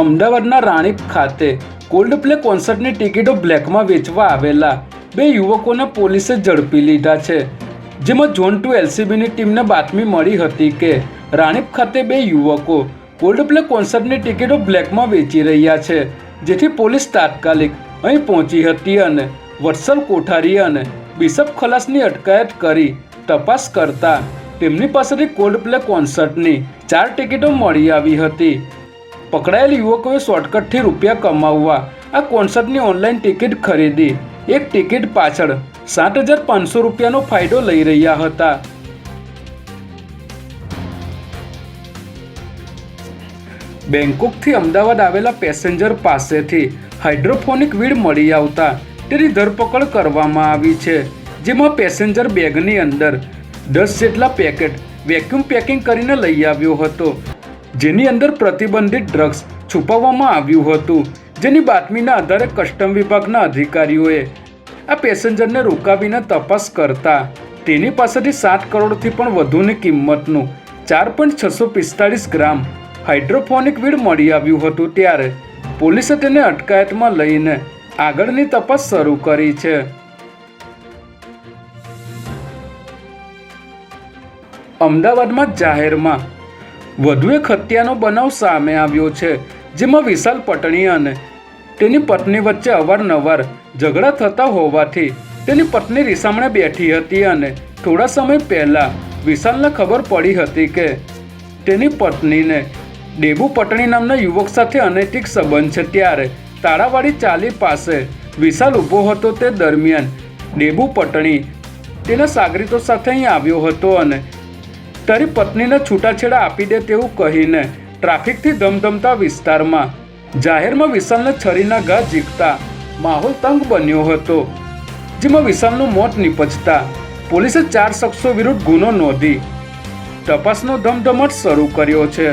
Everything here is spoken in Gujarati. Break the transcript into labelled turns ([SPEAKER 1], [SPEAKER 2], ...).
[SPEAKER 1] અમદાવાદના રાણીપ ખાતે કોલ્ડ પ્લે કોન્સર્ટની ટિકિટો બ્લેકમાં વેચવા આવેલા બે યુવકોને પોલીસે ઝડપી લીધા છે. જેમાં ઝોન ટુ એલસીબીની ટીમને બાતમી મળી હતી કે રાણીપ ખાતે બે યુવકો કોલ્ડ પ્લે કોન્સર્ટની ટિકિટો બ્લેકમાં વેચી રહ્યા છે, જેથી પોલીસ તાત્કાલિક અહીં પહોંચી હતી અને વત્સલ કોઠારી અને બિશપ ખલાસની અટકાયત કરી તપાસ કરતા તેમની પાસેથી કોલ્ડ પ્લે કોન્સર્ટની ચાર ટિકિટો મળી આવી હતી. પકડાયેલ યુવકોએ શોર્ટકટથી રૂપિયા કમાવવા. આ કોન્સર્ટની ઓનલાઈન ટિકિટ ખરીદી. એક ટિકિટ પાછળ સાત હજાર પાંચસો રૂપિયાનો ફાયદો લઈ રહ્યા હતા. બેંકોકથી અમદાવાદ આવેલા પેસેન્જર પાસેથી હાઇડ્રોફોનિક વીડ મળી આવતા તેની ધરપકડ કરવામાં આવી છે, જેમાં પેસેન્જર બેગની અંદર દસ જેટલા પેકેટ વેક્યુમ પેકિંગ કરીને લઈ આવ્યો હતો. જેની અંદર પ્રતિબંધિત ડ્રગ્સ છુપાવવામાં આવ્યું હતું, જેની બાતમીના આધારે કસ્ટમ વિભાગના અધિકારીઓએ આ પેસેન્જરને રોકાવીને તપાસ કરતા, તેની પાસેથી સાત કરોડથી પણ વધુની કિંમતનું ચાર પોઈન્ટ છસો પિસ્તાળીસ ગ્રામ હાઇડ્રોફોનિક વીડ મળી આવ્યું હતું ત્યારે, પોલીસે તેને અટકાયતમાં લઈને આગળની તપાસ શરૂ કરી છે. અમદાવાદમાં જાહેરમાં વધુ એક હત્યાનો બનાવ સામે આવ્યો છે, જેમાં વિશાલ પટણી અને તેની પત્ની વચ્ચે અવારનવાર ઝઘડા થતા હોવાથી તેની પત્ની રીસામણે બેઠી હતી અને થોડા સમય પહેલાં વિશાલને ખબર પડી હતી કે તેની પત્નીને ડેબુ પટણી નામના યુવક સાથે અનૈતિક સંબંધ છે. ત્યારે તાળાવાડી ચાલી પાસે વિશાલ ઊભો હતો. તે દરમિયાન ડેબુ પટણી તેના સાગરીતો સાથે અહીં આવ્યો હતો અને તારી પત્નીને છૂટાછેડા આપી દે તેવું કહીને ટ્રાફિકથી ધમધમતા વિસ્તારમાં જાહેરમાં વિશાલને છરીના ઘા ઝીકતા માહોલ તંગ બન્યો હતો, જેમાં વિશાલનું મોત નિપજતા પોલીસે ચાર શખ્સો વિરુદ્ધ ગુનો નોંધી તપાસનો ધમધમટ શરૂ કર્યો છે.